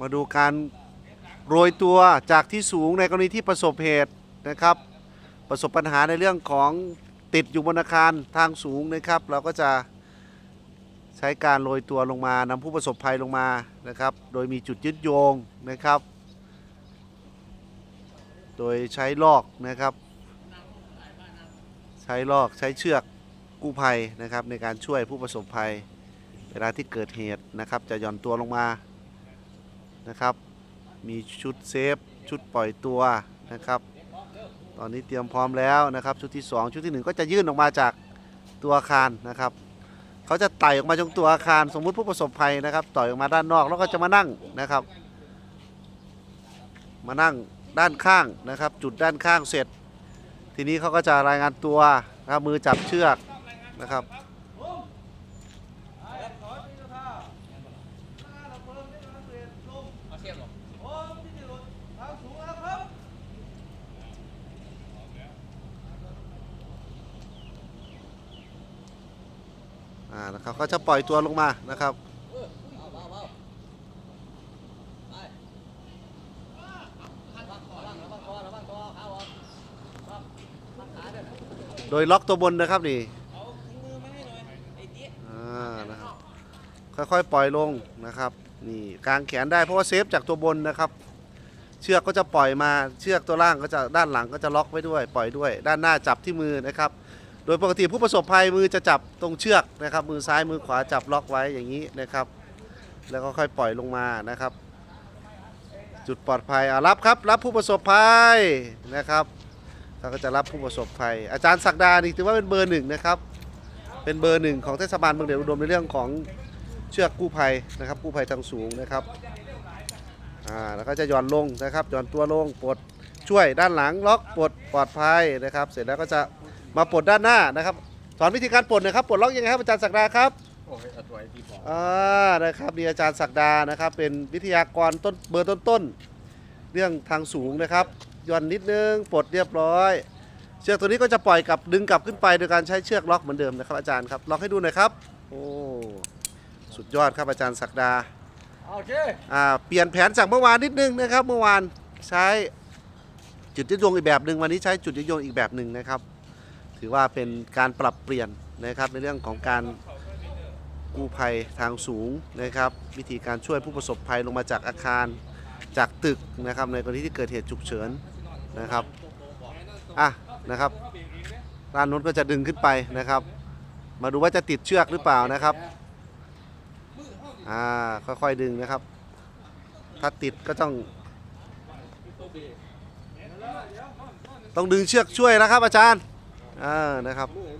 มาดูการโรยตัวจากที่สูงในกรณีที่ประสบเหตุนะครับ ประสบปัญหาในเรื่องของติดอยู่บนอาคารทางสูงนะครับ เราก็จะใช้การโรยตัวลงมานำผู้ประสบภัยลงมานะครับ โดยมีจุดยึดโยงนะครับ โดยใช้ลอกนะครับ ใช้ลอกใช้เชือกกู้ภัยนะครับในการช่วยผู้ประสบภัย เวลาที่เกิดเหตุนะครับ จะหย่อนตัวลงมา นะครับ มีชุดเซฟ ชุดปล่อยตัวนะครับ ตอนนี้เตรียมพร้อมแล้วนะครับ ชุดที่ 2 ชุดที่ 1 ก็จะยื่นออกมาจากตัวอาคารนะครับ เขาจะไต่ออกมาจากตัวอาคาร สมมุติผู้ประสบภัยนะครับต่อยออกมาด้านนอกแล้วก็จะมานั่งนะครับ มานั่งด้านข้างนะครับ จุดด้านข้างเสร็จ ทีนี้เขาก็จะรายงานตัวนะครับมือจับเชือกนะครับ อ่านะครับก็จะปล่อยตัวลงมานะครับโดยล็อกตัวบนนะครับนี่นะครับค่อยๆปล่อยลงนะครับนี่กางแขนได้เพราะว่าเซฟจากตัวบนนะครับ เชือกก็จะปล่อยมาเชือกตัวล่างก็จะด้านหลังก็จะล็อกไว้ด้วย ปล่อยด้วย ด้านหน้าจับที่มือนะครับ โดยปกติผู้ประสบภัยมือจะจับตรงเชือกนะครับ มือซ้ายมือขวาจับล็อกไว้อย่างนี้นะครับ แล้วก็ค่อยปล่อยลงมานะครับ จุดปลอดภัยอ่ารับครับ รับผู้ประสบภัยนะครับเราก็จะรับผู้ประสบภัย อาจารย์ศักดานี่ถือว่าเป็นเบอร์หนึ่งนะครับ เป็นเบอร์หนึ่งของเทศบาลเมืองเดชอุดมในเรื่องของเชือกกู้ภัยนะครับกู้ภัยทางสูงนะครับอ่าแล้วก็จะหย่อนลงนะครับหย่อนตัวลงปลดช่วยด้านหลังล็อกปลดปลอดภัยนะครับ เสร็จแล้วก็จะ มาปลดด้านหน้านะครับ สอนวิธีการปลดหนะครับปลดล็อกยังไงครับอาจารย์ศักดาครับโอ้ยเอาตัวไอ้ที่บอกอ่านะครับนี่อาจารย์ศักดานะครับ เป็นวิทยากรต้นเบอร์ต้นๆเรื่องทางสูงนะครับหย่อนนิดนึงปลดเรียบร้อย เชือกตัวนี้ก็จะปล่อยกลับดึงกลับขึ้นไปโดยการใช้เชือกล็อกเหมือนเดิมนะครับอาจารย์ครับล็อกให้ดูหน่อยครับโอ้สุดยอดครับอาจารย์ศักดา โอเคอ่าเปลี่ยนแผนจากเมื่อวานนิดนึงนะครับ เมื่อวานใช้จุดยึดโยงอีกแบบหนึ่งวันนี้ใช้จุดยึดโยงอีกแบบหนึ่งนะครับ ถือว่าเป็นการปรับเปลี่ยนนะครับในเรื่องของการกู้ภัยทางสูงนะครับ วิธีการช่วยผู้ประสบภัยลงมาจากอาคารจากตึกนะครับในกรณีที่เกิดเหตุฉุกเฉินนะครับอะนะครับด้านนู้นก็จะดึงขึ้นไปนะครับ มาดูว่าจะติดเชือกหรือเปล่านะครับอ่าค่อยๆดึงนะครับ ถ้าติดก็ต้อง ต้องดึงเชือกช่วยนะครับอาจารย์ อ่านะครับ มือ